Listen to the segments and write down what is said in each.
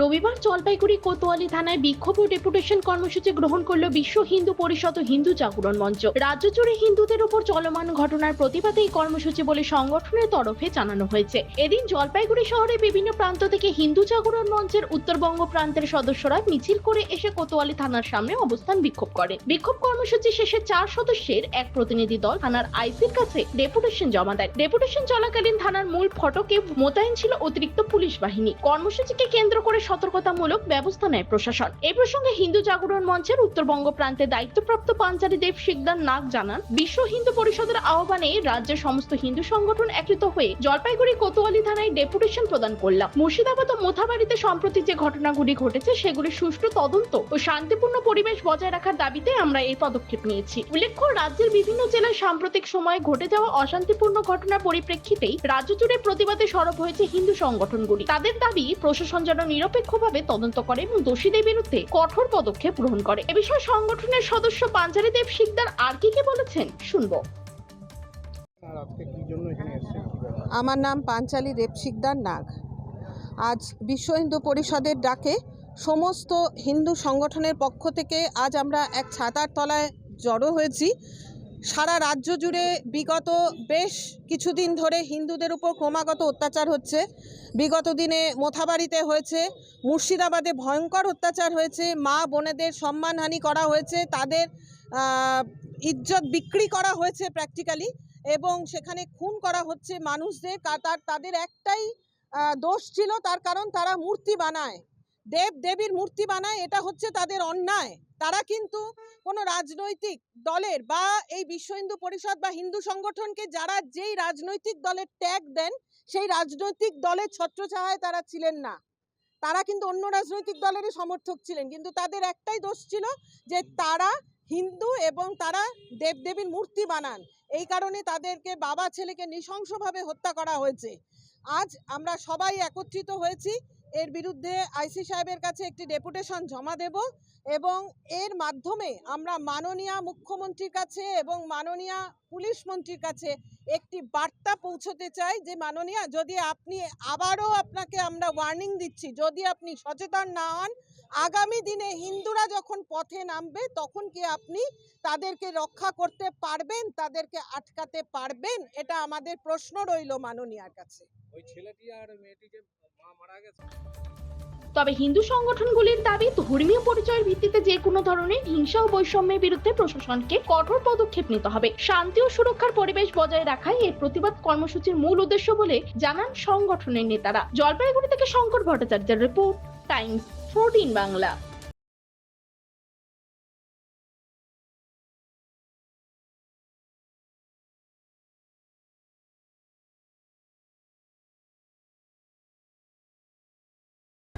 রবিবার জলপাইগুড়ি কোতোয়ালি থানায় বিক্ষোভ ও ডেপুটেশন কর্মসূচি গ্রহণ করল বিশ্ব হিন্দু পরিষদ হিন্দু জাগরণ মঞ্চ। রাজ্য জুড়ে হিন্দুদের উপর চলমান ঘটনার প্রতিবাদে এই কর্মসূচি বলে সংগঠনের তরফে জানানো হয়েছে। এদিন জলপাইগুড়ি শহরে বিভিন্ন প্রান্ত থেকে হিন্দু জাগরণ মঞ্চের উত্তরবঙ্গ প্রান্তের সদস্যরা মিছিল করে এসে কোতোয়ালি থানার সামনে অবস্থান বিক্ষোভ করে। বিক্ষোভ কর্মসূচি শেষে চার সদস্যের এক প্রতিনিধি দল থানার আইসির কাছে ডেপুটেশন জমা দেয়। ডেপুটেশন চলাকালীন থানার মূল ফটকে মোতায়েন ছিল অতিরিক্ত পুলিশ বাহিনী। কর্মসূচিকে কেন্দ্র করে সতর্কতামূলক ব্যবস্থা নেয় প্রশাসন। এই প্রসঙ্গে হিন্দু জাগরণ মঞ্চের উত্তরবঙ্গ প্রান্তে দায়িত্বপ্রাপ্ত পাঞ্চালী দেব শিকদার নাগ জানান, বিশ্ব হিন্দু পরিষদের আহ্বানে রাজ্যের সমস্ত হিন্দু সংগঠন একত্রিত হয়ে জলপাইগুড়ি কোতোয়ালি থানায় ডেপুটেশন প্রদান করলাম। মুর্শিদাবাদ ও মোথাবাড়িতে সম্প্রতি যে ঘটনাগুলি ঘটেছে, সেগুলি সুষ্ঠু তদন্ত ও শান্তিপূর্ণ পরিবেশ বজায় রাখার দাবিতে আমরা এই পদক্ষেপ নিয়েছি। উল্লেখ্য, রাজ্যের বিভিন্ন জেলায় সাম্প্রতিক সময়ে ঘটে যাওয়া অশান্তিপূর্ণ ঘটনার পরিপ্রেক্ষিতেই রাজ্য জুড়ে প্রতিবাদে সরব হয়েছে হিন্দু সংগঠনগুলি। তাদের দাবি, প্রশাসন যেন নিরপেক্ষভাবে তদন্ত করে এবং দোষীদের বিরুদ্ধে কঠোর পদক্ষেপ গ্রহণ করে। এ বিষয়ে সংগঠনের সদস্য পাঞ্জারি দেব শিকদার আর কি কি বলেছেন শুনব। আর আজকে কি জন্য এখানে এসেছেন? কি ব্যাপার? আমার নাম পাঞ্চালী রেপশিকদার নাগ। আজ বিশ্ব হিন্দু পরিষদের ডাকে সমস্ত হিন্দু সংগঠনের পক্ষ থেকে আজ আমরা এক ছাতার তলায় জড়ো হয়েছি। সারা রাজ্য জুড়ে বিগত বেশ কিছুদিন ধরে হিন্দুদের উপর ক্রমাগত অত্যাচার হচ্ছে। বিগত দিনে মোথাবাড়িতে হয়েছে, মুর্শিদাবাদে ভয়ঙ্কর অত্যাচার হয়েছে, মা বোনেদের সম্মানহানি করা হয়েছে, তাদের ইজ্জত বিক্রি করা হয়েছে প্র্যাকটিক্যালি এবং সেখানে খুন করা হচ্ছে মানুষদের তার, তাদের একটাই দোষ ছিল, তার কারণ তারা মূর্তি বানায়। দেব দেবীর মূর্তি বানায়, এটা হচ্ছে তাদের অন্যায়। তারা কিন্তু কোনো রাজনৈতিক দলের বা এই বিশ্ব হিন্দু পরিষদ বা হিন্দু সংগঠনকে যারা যেই রাজনৈতিক দলের ট্যাগ দেন, সেই রাজনৈতিক দলের ছত্রছায়ায় তারা ছিলেন না। তারা কিন্তু অন্য রাজনৈতিক দলেরই সমর্থক ছিলেন। কিন্তু তাদের একটাই দোষ ছিল যে তারা হিন্দু এবং তারা দেবদেবীর মূর্তি বানান। এই কারণে তাদেরকে বাবা ছেলেকে নৃশংসভাবে হত্যা করা হয়েছে। আজ আমরা সবাই একত্রিত হয়েছি এর বিরুদ্ধে আইসি সাহেবের কাছে একটি ডেপুটেশন জমা দেব এবং এর মাধ্যমে আমরা মাননীয় মুখ্যমন্ত্রীর কাছে এবং মাননীয় পুলিশ মন্ত্রীর কাছে একটি বার্তা পৌঁছতে চাই যে, মাননীয়, যদি আপনি আবারও আপনাকে আমরা ওয়ার্নিং দিচ্ছি, যদি আপনি সচেতন না হন, আগামী দিনে হিন্দুরা যখন পথে নামবে, তখন কি আপনি তাদেরকে রক্ষা করতে পারবেন, তাদেরকে আটকাতে পারবেন? এটা আমাদের প্রশ্ন রইল মাননীয়ার কাছে। ওই ছেলেটি আর মেয়েটি যে মা মারা গেছে তবে হিন্দু সংগঠনগুলির দাবি, ধর্মীয় পরিচয়ের ভিত্তিতে যে কোনো ধরনের হিংসা ও বৈষম্যের বিরুদ্ধে প্রশাসনকে কঠোর পদক্ষেপ নিতে হবে। শান্তি ও সুরক্ষার পরিবেশ বজায় রাখাই এর প্রতিবাদ কর্মসূচির মূল উদ্দেশ্য বলে জানান সংগঠনের নেতারা। জলপাইগুড়ি থেকে শঙ্কর ভট্টাচার্যের রিপোর্ট, টাইমস ফোরটিন বাংলা।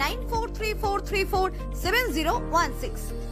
9434347016.